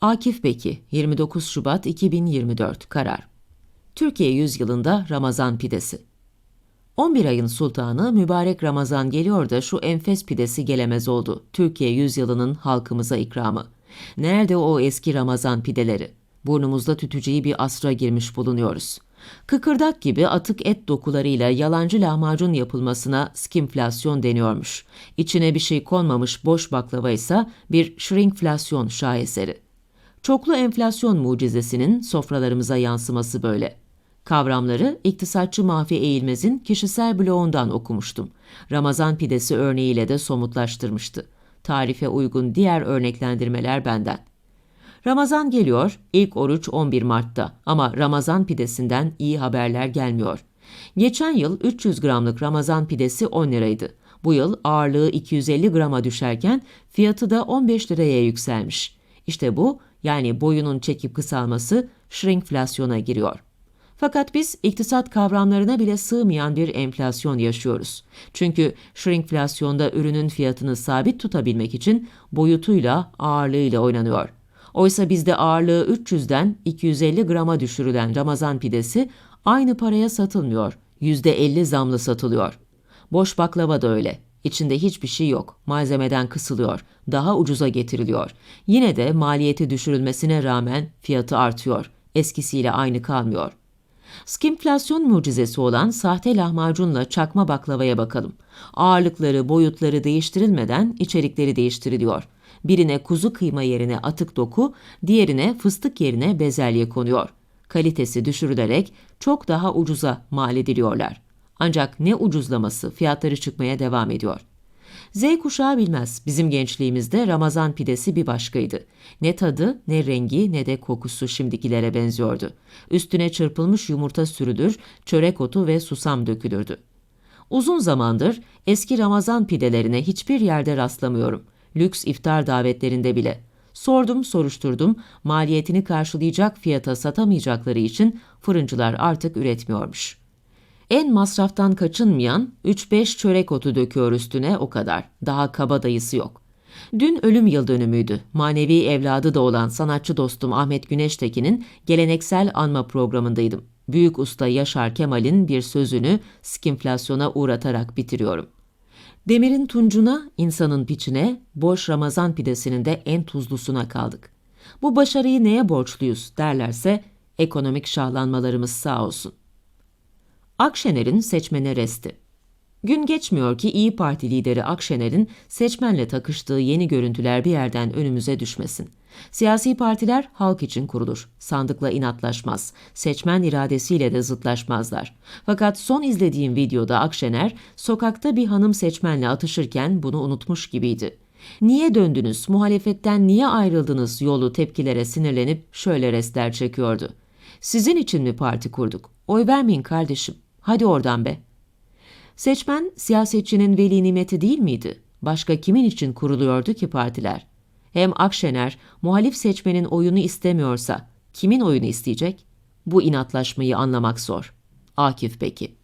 Akif Beki, 29 Şubat 2024 Karar Türkiye yüzyılında Ramazan pidesi 11 ayın sultanı mübarek Ramazan geliyor da şu enfes pidesi gelemez oldu. Türkiye yüzyılının halkımıza ikramı. Nerede o eski Ramazan pideleri? Burnumuzda tütüceği bir asra girmiş bulunuyoruz. Kıkırdak gibi atık et dokularıyla yalancı lahmacun yapılmasına skimflasyon deniyormuş. İçine bir şey konmamış boş baklava ise bir shrinkflasyon şaheseri. Çoklu enflasyon mucizesinin sofralarımıza yansıması böyle. Kavramları iktisatçı Mahfi Eğilmez'in kişisel bloğundan okumuştum. Ramazan pidesi örneğiyle de somutlaştırmıştı. Tarife uygun diğer örneklendirmeler benden. Ramazan geliyor, ilk oruç 11 Mart'ta ama Ramazan pidesinden iyi haberler gelmiyor. Geçen yıl 300 gramlık Ramazan pidesi 10 liraydı. Bu yıl ağırlığı 250 grama düşerken fiyatı da 15 liraya yükselmiş. İşte bu yani boyunun çekip kısalması shrinkflasyona giriyor. Fakat biz iktisat kavramlarına bile sığmayan bir enflasyon yaşıyoruz. Çünkü shrinkflasyonda ürünün fiyatını sabit tutabilmek için boyutuyla, ağırlığıyla oynanıyor. Oysa bizde ağırlığı 300'den 250 grama düşürülen Ramazan pidesi aynı paraya satılmıyor. %50 zamlı satılıyor. Boş baklava da öyle. İçinde hiçbir şey yok. Malzemeden kısılıyor. Daha ucuza getiriliyor. Yine de maliyeti düşürülmesine rağmen fiyatı artıyor. Eskisiyle aynı kalmıyor. Skimflasyon mucizesi olan sahte lahmacunla çakma baklavaya bakalım. Ağırlıkları, boyutları değiştirilmeden içerikleri değiştiriliyor. Birine kuzu kıyma yerine atık doku, diğerine fıstık yerine bezelye konuyor. Kalitesi düşürülerek çok daha ucuza mal ediliyorlar. Ancak ne ucuzlaması fiyatları çıkmaya devam ediyor. Z kuşağı bilmez. Bizim gençliğimizde Ramazan pidesi bir başkaydı. Ne tadı, ne rengi, ne de kokusu şimdikilere benziyordu. Üstüne çırpılmış yumurta sürülür, çörek otu ve susam dökülürdü. Uzun zamandır eski Ramazan pidelerine hiçbir yerde rastlamıyorum. Lüks iftar davetlerinde bile. Sordum, soruşturdum. Maliyetini karşılayacak fiyata satamayacakları için fırıncılar artık üretmiyormuş. En masraftan kaçınmayan 3-5 çörek otu döküyor üstüne o kadar. Daha kabadayısı yok. Dün ölüm yıl dönümüydü. Manevi evladı da olan sanatçı dostum Ahmet Güneştekin'in geleneksel anma programındaydım. Büyük usta Yaşar Kemal'in bir sözünü skimflasyona uğratarak bitiriyorum. Demirin tuncuna, insanın piçine, boş Ramazan pidesinin de en tuzlusuna kaldık. Bu başarıyı neye borçluyuz derlerse ekonomik şahlanmalarımız sağ olsun. Akşener'in seçmene resti. Gün geçmiyor ki İyi Parti lideri Akşener'in seçmenle takıştığı yeni görüntüler bir yerden önümüze düşmesin. Siyasi partiler halk için kurulur. Sandıkla inatlaşmaz. Seçmen iradesiyle de zıtlaşmazlar. Fakat son izlediğim videoda Akşener sokakta bir hanım seçmenle atışırken bunu unutmuş gibiydi. Niye döndünüz, muhalefetten niye ayrıldınız yolu tepkilere sinirlenip şöyle restler çekiyordu. Sizin için mi parti kurduk? Oy vermeyin kardeşim. Hadi oradan be. Seçmen siyasetçinin veli nimeti değil miydi? Başka kimin için kuruluyordu ki partiler? Hem Akşener muhalif seçmenin oyunu istemiyorsa kimin oyunu isteyecek? Bu inatlaşmayı anlamak zor. Akif Beki